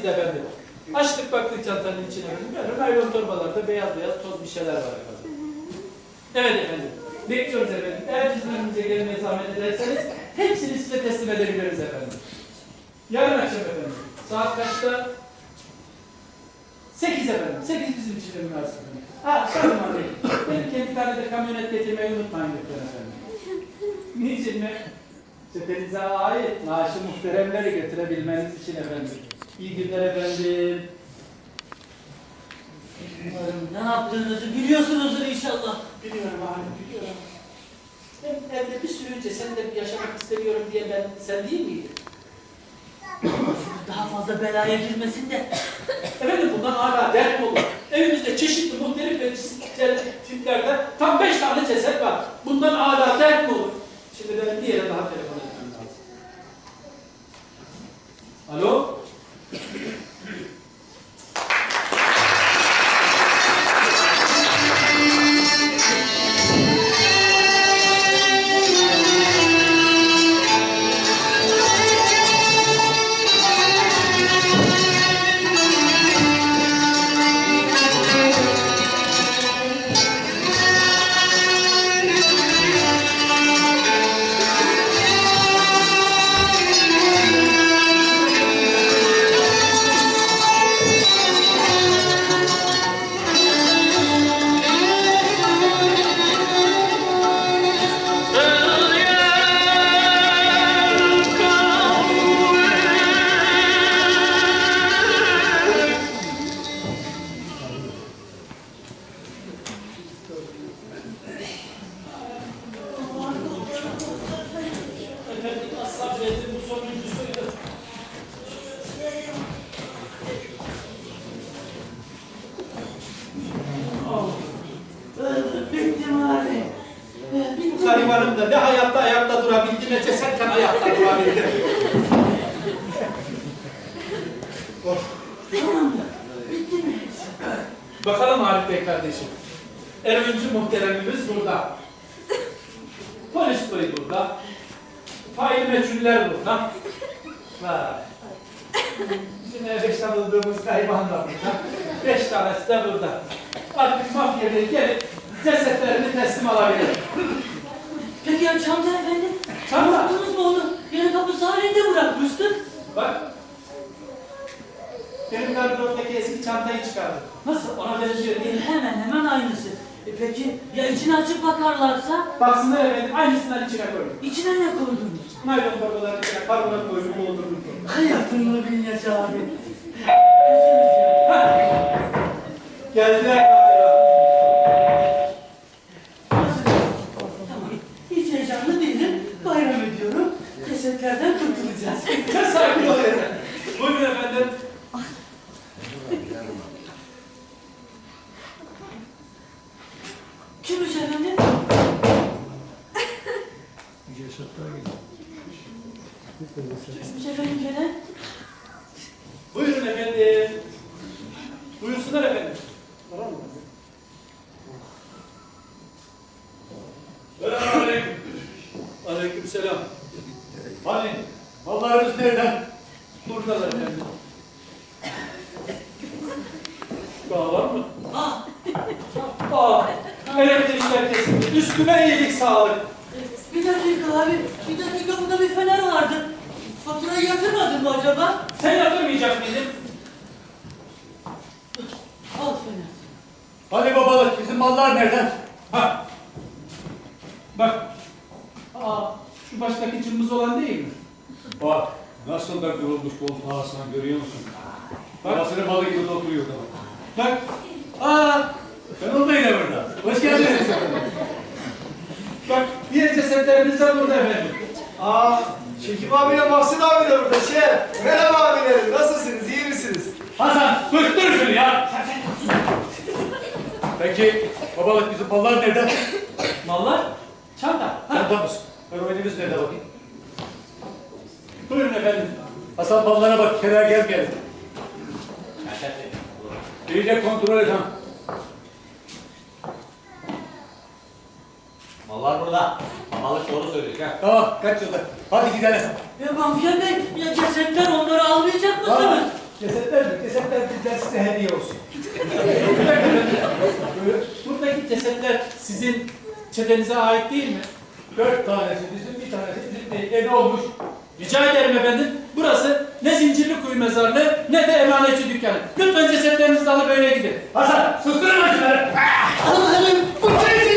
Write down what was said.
bizde efendim. Açtık baktık çantanın içine efendim. Böyle naylon torbalarda beyaz beyaz toz bir şeyler var efendim. Evet efendim. Bekliyoruz efendim. Eğer bizim önümüze gelmeye zahmet ederseniz hepsini size teslim edebiliriz efendim. Yarın akşam efendim. Saat kaçta? 8 efendim. 8 bizim için de münasip efendim. Ha Şahin abi. Benim kendi tane de kamyonet getirmeyi unutmayın lütfen efendim. Niçin mi? Çetenize ait naaşı muhteremleri getirebilmeniz için efendim. İyi günler efendim. Umarım ne yaptığınızı biliyorsunuzdur inşallah. Biliyorum abi, biliyorum. Ben evde bir sürü de yaşamak istemiyorum diye ben sen değil miydin? Başımız daha fazla belaya girmesin de. Efendim bundan hala dert mi olur? Evimizde çeşitli muhtelif ve garibanım da ne hayatta ayakta durabildi ne cesetten ayakta durabildi. Mi? Bakalım Arif Bey kardeşim. Eröncü muhteremimiz burada. Polis boyu burada. Fail meçhuller burada. Bizim beş tanıdığımız gariban da burada. Beş tanesi de burada. Artık mafya bey gelip cesetlerini teslim alabilir. Peki ya Çamca efendi? Çamca? Unuttunuz mu onu? Yarı kapısı halinde bırakmıştık. Bak. Benim gardıroptaki eski çantayı çıkardım. Nasıl? Ona benziyor değil mi? Hemen hemen aynısı. E peki ya içini açıp bakarlarsa? Baksınlar efendim aynısından içine koydum. İçine ne koydunuz? Naylon torbaların içine karbonat koydum doldurdum. Hayatını bin yaşa abi. Geldiler Cesetlerden kurtulacağız. Sakin ol efendim. Buyurun efendim. Kimmiş efendim? Kimmiş efendim gelen? Buyurun efendim. Hani mallarınız nereden? Buradalar efendim. Daha var mı? Aa, elektrikler kesildi. Üstüme iyilik sağlık. bir dakika abi. Bir dakika burada bir fener vardı. Faturayı yatırmadın mı acaba? Sen yatırmayacak mıydın? Al fener. Hani babalık bizim mallar nereden? Ha. Bak. Baştaki cımbız olan değil mi? Bak nasıl da kurulmuş koltuğun arasından görüyor musun? Bak. Babasının malı gibi de oturuyor da. Bak. Aa sen olma yine burada. Hoş geldiniz. Bak. Diğer cesetlerimiz de burada efendim. Aa, Şekip abiyle Mahsun abi de burada şey. Merhaba abilerim, nasılsınız, iyi misiniz? Hasan götür şunu ya. Peki babalık bizim mallar nereden? Mallar. Çanta. Ha. Çantamız. Heroinimiz nerede bakayım? Buyurun efendim. Hasan mallara bak kenara gelmeyelim. İyice kontrol et ha. Mallar burada. Babalık doğru söylüyor. Gel. Tamam kaç yılda. Hadi gidelim. Ya Mafya Bey, ya cesetler onları almayacak mısınız? Cesetler mi? Cesetler bizden size hediye olsun. Buradaki cesetler sizin çetenize ait değil mi? Dört tanesi bizim, bir tanesi bizim değil. E ne olmuş? Rica ederim efendim. Burası ne zincirli kuyu mezarlığı ne de emanetçi dükkanı. Lütfen cesetlerinizi alıp öyle gidin. Hasan susturun şunları. Allah'ım bu çocuk